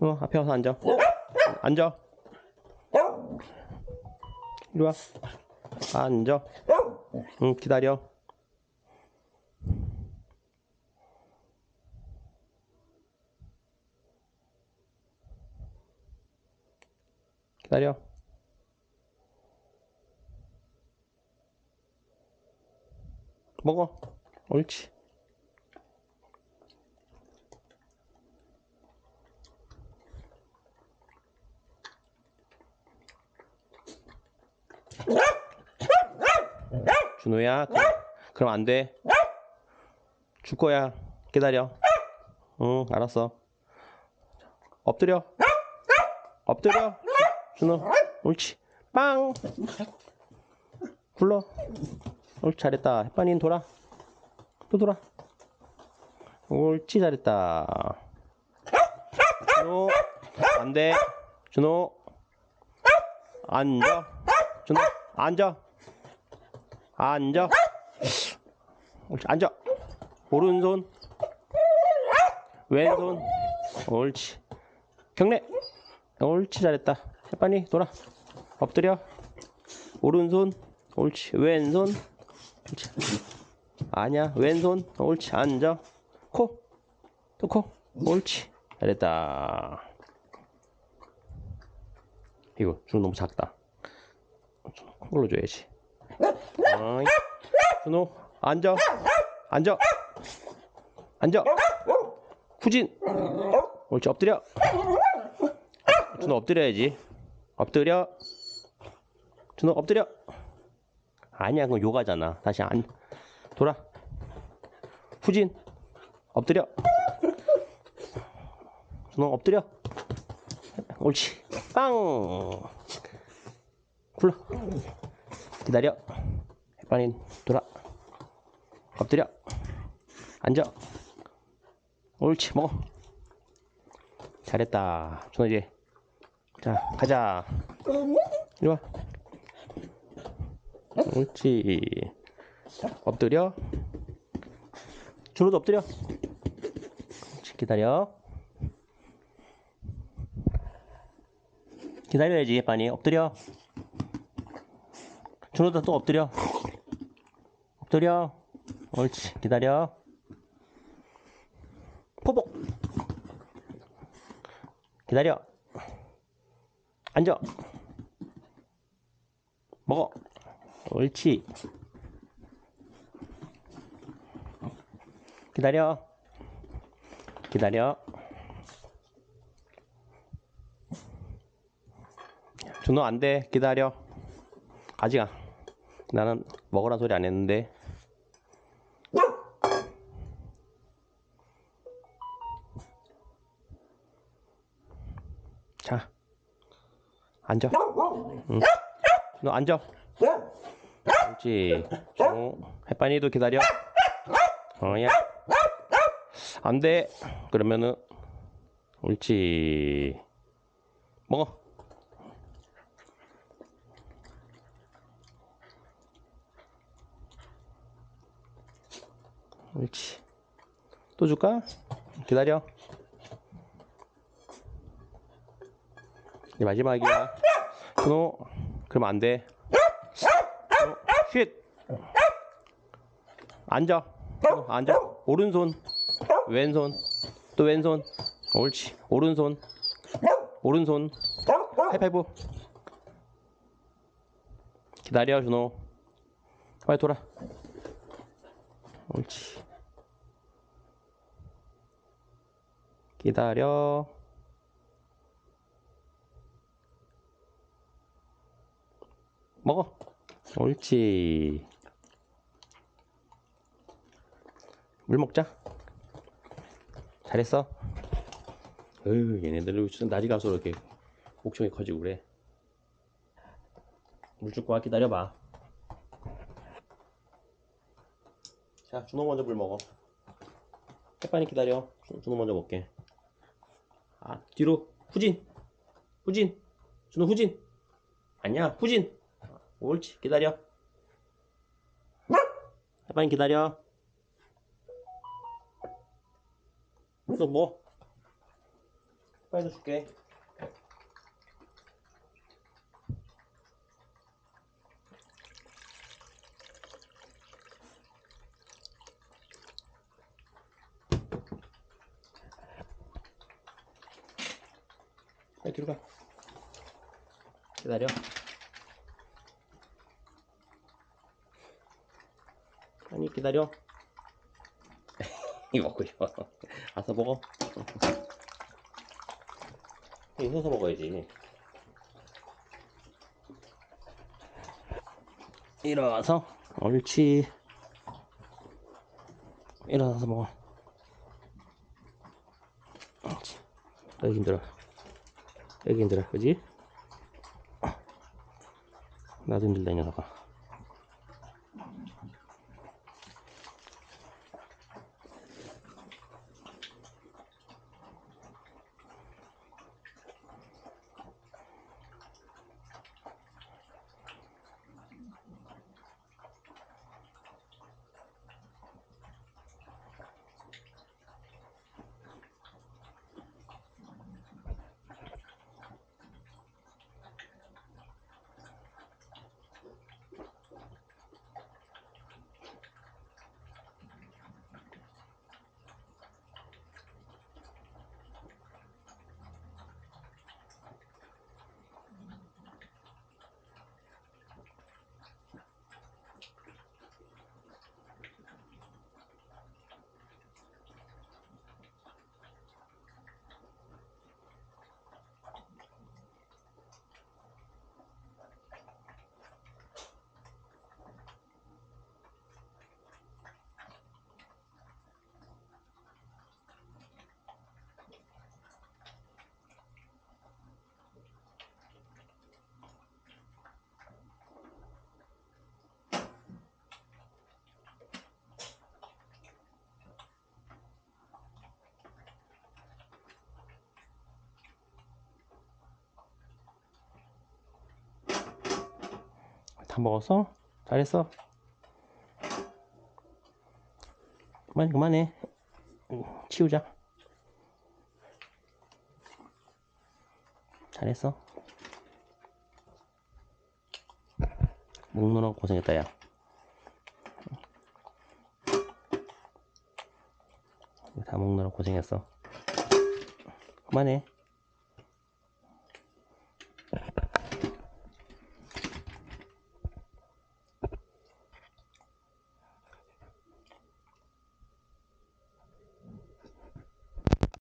어, 앞에 와서 앉아. 앉아. 이리 와. 앉아. 응, 기다려. 기다려. 먹어. 옳지. 준호야, 그- 그럼 안 돼. 줄 거야. 기다려. 응, 알았어. 엎드려. 엎드려. 준호. 옳지. 빵. 굴러. 옳지, 잘했다. 햇반이 돌아. 또 돌아. 옳지, 잘했다. 준호. 안 돼. 준호. 앉아. 준호. 앉아. 앉아. 옳지, 앉아. 오른손. 왼손. 옳지. 경례. 옳지, 잘했다. 햇반이 돌아. 엎드려. 오른손. 옳지. 왼손. 옳지. 아니야. 왼손. 옳지. 앉아. 코. 또 코. 옳지. 잘했다. 이거 준 너무 작다. 큰 걸로 줘야지. 어이. 준호 앉아. 앉아. 앉아. 후진. 옳지. 엎드려. 준호 엎드려야지. 엎드려. 준호 엎드려. 아니야, 그건 요가잖아. 다시 안 돌아. 후진. 엎드려. 준호 엎드려. 옳지. 빵. 굴러. 기다려. 햇반이 돌아. 엎드려. 앉아. 옳지. 먹어. 잘했다. 이제. 자, 가자. 이리 와. 옳지. 엎드려. 준호도 엎드려. 기다려. 기다려야지, 빨리. 엎드려. 준호도 또 엎드려. 엎드려. 옳지, 기다려. 포복. 기다려. 앉아. 먹어. 옳지. 기다려. 기다려. 준호 안 돼. 기다려. 아직 안. 나는 먹으란 소리 안 했는데. 자. 앉아. 응. 너 앉아. 옳지. 준호. 햇반이도 기다려. 어야. 안 돼. 그러면은 옳지. 먹어. 옳지. 또 줄까? 기다려. 이제 마지막이야. 준호. 그럼 안 돼. 준호, 쉿. 앉아. 준호, 앉아. 오른손. 왼손. 또 왼손. 옳지. 오른손. 오른손. 하이파이브. 기다려, 준호. 빨리 돌아. 옳지. 기다려. 먹어. 옳지. 물 먹자. 잘했어. 으, 얘네들 무슨 낮이 가서 이렇게 목청이 커지고 그래. 물 줄 거야. 기다려봐. 자, 준호 먼저 물 먹어. 햇반이 기다려. 준- 준호 먼저 먹게. 아, 뒤로. 후진. 후진. 준호 후진. 아니야, 후진. 옳지. 기다려. 햇반이 기다려. 또 뭐? 빨리 줄게. 빨리 뒤로 가. 기다려. 아니 기다려. 이거 싶어. 아서 먹어. 여기 서서 먹어야지. 일어나서 옳지. 일어나서 먹어. 옳지. 여기 힘들어. 여기 힘들어, 그지? 나도 힘들다 이 녀석아. 다 먹었어? 잘했어? 그만 그만해. 응, 치우자. 잘했어. 먹느라 고생했다 야. 다 먹느라 고생했어. 그만해